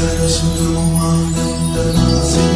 Dersin dumanında nazım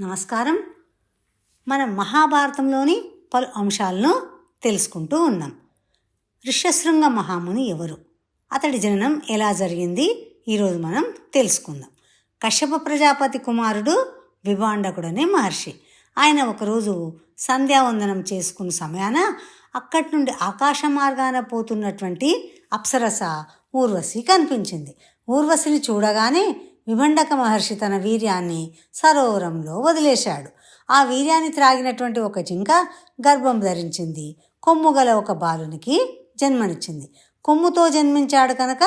నమస్కారం. మనం మహాభారతంలోని పలు అంశాలను తెలుసుకుంటూ ఉన్నాం. ఋష్యశృంగ మహాముని ఎవరు? అతడి జననం ఎలా జరిగింది? ఈరోజు మనం తెలుసుకుందాం. కశ్యప ప్రజాపతి కుమారుడు విభాండకుడనే మహర్షి. ఆయన ఒకరోజు సంధ్యావందనం చేసుకున్న సమయాన అక్కడి నుండి ఆకాశ మార్గాన పోతున్నటువంటి అప్సరస ఊర్వశి కనిపించింది. ఊర్వశిని చూడగానే విభండక మహర్షి తన వీర్యాన్ని సరోవరంలో వదిలేశాడు. ఆ వీర్యాన్ని త్రాగినటువంటి ఒక జింక గర్భం ధరించింది. కొమ్ము గల ఒక బాలునికి జన్మనిచ్చింది. కొమ్ముతో జన్మించాడు కనుక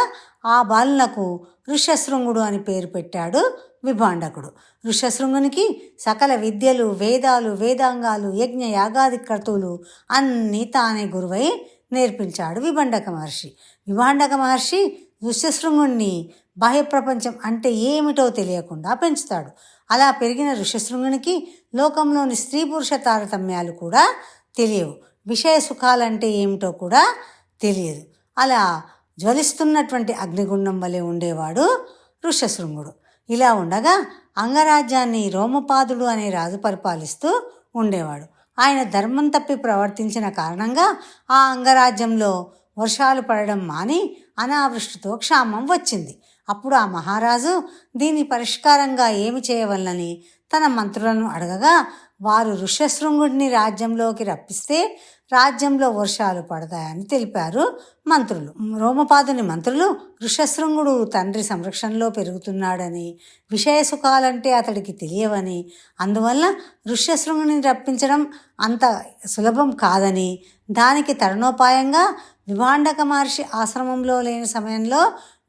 ఆ బాలునకు ఋష్యశృంగుడు అని పేరు పెట్టాడు విభాండకుడు. ఋష్యశృంగునికి సకల విద్యలు వేదాలు వేదాంగాలు యజ్ఞ యాగాది క్రతువులు అన్నీ తానే గురువై నేర్పించాడు విభండక మహర్షి. విభాండక మహర్షి ఋష్యశృంగుణ్ణి బాహ్య ప్రపంచం అంటే ఏమిటో తెలియకుండా పెంచుతాడు. అలా పెరిగిన ఋషశృంగునికి లోకంలోని స్త్రీ పురుష తారతమ్యాలు కూడా తెలియవు. విషయ సుఖాలంటే ఏమిటో కూడా తెలియదు. అలా జ్వలిస్తున్నటువంటి అగ్నిగుండం వలె ఉండేవాడు ఋషశృంగుడు. ఇలా ఉండగా అంగరాజ్యాన్ని రోమపాదుడు అనే రాజు పరిపాలిస్తూ ఉండేవాడు. ఆయన ధర్మం తప్పి ప్రవర్తించిన కారణంగా ఆ అంగరాజ్యంలో వర్షాలు పడడం మాని అనావృష్టితో క్షామం వచ్చింది. అప్పుడు ఆ మహారాజు దీని పరిష్కారంగా ఏమి చేయవలనని తన మంత్రులను అడగగా వారు ఋష్యశృంగుడిని రాజ్యంలోకి రప్పిస్తే రాజ్యంలో వర్షాలు పడతాయని తెలిపారు మంత్రులు. రోమపాదుని మంత్రులు ఋషశృంగుడు తండ్రి సంరక్షణలో పెరుగుతున్నాడని విషయ సుఖాలంటే అతడికి తెలియవని అందువల్ల ఋష్యశృంగుని రప్పించడం అంత సులభం కాదని దానికి తరుణోపాయంగా విభాండక మహర్షి ఆశ్రమంలో లేని సమయంలో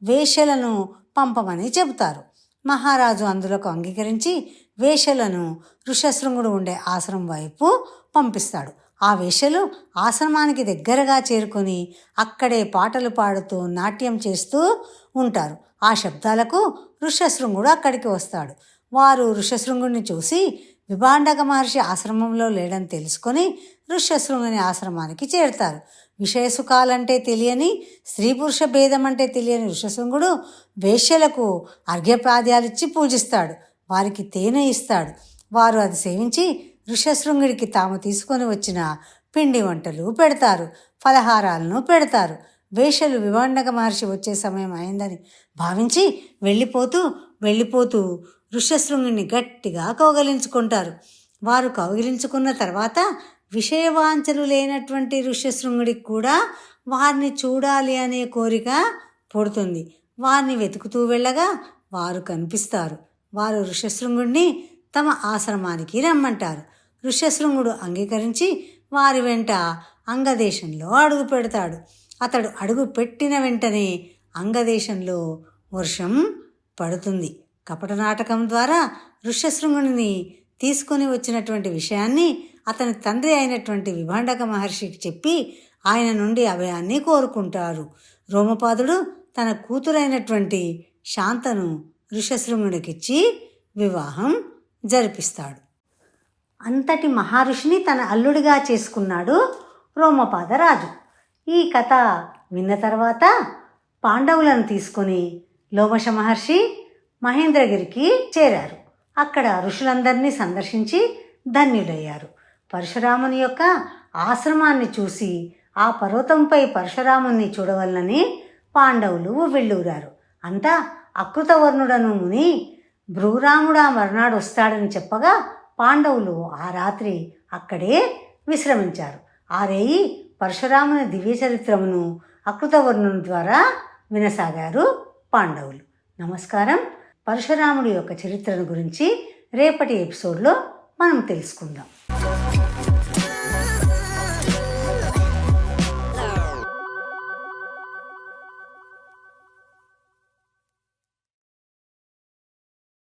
వేషలను పంపమని చెబుతారు. మహారాజు అందులోకి అంగీకరించి వేషలను ఋషశృంగుడు ఉండే ఆశ్రమం వైపు పంపిస్తాడు. ఆ వేషలు ఆశ్రమానికి దగ్గరగా చేరుకొని అక్కడే పాటలు పాడుతూ నాట్యం చేస్తూ ఉంటారు. ఆ శబ్దాలకు ఋషశృంగుడు అక్కడికి వస్తాడు. వారు ఋషశృంగుడిని చూసి విభాండక మహర్షి ఆశ్రమంలో లేడని తెలుసుకొని ఋష్యశృంగుని ఆశ్రమానికి చేరుతారు. విషయసుఖాలంటే తెలియని స్త్రీ పురుష భేదం అంటే తెలియని ఋషశృంగుడు వేష్యలకు అర్ఘ్యపాద్యాలిచ్చి పూజిస్తాడు. వారికి తేనె ఇస్తాడు. వారు అది సేవించి ఋషశృంగుడికి తాము తీసుకొని వచ్చిన పిండి వంటలు పెడతారు ఫలహారాలను పెడతారు. వేషలు వివాండక మహర్షి వచ్చే సమయం అయిందని భావించి వెళ్ళిపోతూ వెళ్ళిపోతూ ఋష్యశృంగుని గట్టిగా కౌగలించుకుంటారు. వారు కౌగిలించుకున్న తర్వాత విషయవాంఛలు లేనటువంటి ఋష్యశృంగుడికి కూడా వారిని చూడాలి అనే కోరిక పుడుతుంది. వారిని వెతుకుతూ వెళ్ళగా వారు కనిపిస్తారు. వారు ఋష్యశృంగుడిని తమ ఆశ్రమానికి రమ్మంటారు. ఋష్యశృంగుడు అంగీకరించి వారి వెంట అంగదేశంలో అడుగు పెడతాడు. అతడు అడుగు పెట్టిన వెంటనే అంగదేశంలో వర్షం పడుతుంది. కపట నాటకం ద్వారా ఋష్యశృంగుడిని తీసుకొని వచ్చినటువంటి విషయాన్ని అతని తండ్రి అయినటువంటి విభాండక మహర్షికి చెప్పి ఆయన నుండి అభయాన్ని కోరుకుంటారు. రోమపాదుడు తన కూతురైనటువంటి శాంతను ఋషశృంగుడికిచ్చి వివాహం జరిపిస్తాడు. అంతటి మహర్షిని తన అల్లుడిగా చేసుకున్నాడు రోమపాదరాజు. ఈ కథ విన్న తర్వాత పాండవులను తీసుకొని లోమశ మహర్షి మహేంద్రగిరికి చేరారు. అక్కడ ఋషులందరినీ సందర్శించి ధన్యుడయ్యారు పరశురాముని యొక్క ఆశ్రమాన్ని చూసి ఆ పర్వతంపై పరశురాముని చూడవలనని పాండవులు వెళ్ళూరారు. అంతా అకృతవర్ణుడను ముని భ్రూరాముడా మర్నాడు వస్తాడని చెప్పగా పాండవులు ఆ రాత్రి అక్కడే విశ్రమించారు. ఆ రేయి పరశురాముని దివ్య చరిత్రమును అకృతవర్ణుని ద్వారా వినసాగారు పాండవులు. నమస్కారం. పరశురాముడి యొక్క చరిత్రను గురించి రేపటి ఎపిసోడ్లో మనం తెలుసుకుందాం.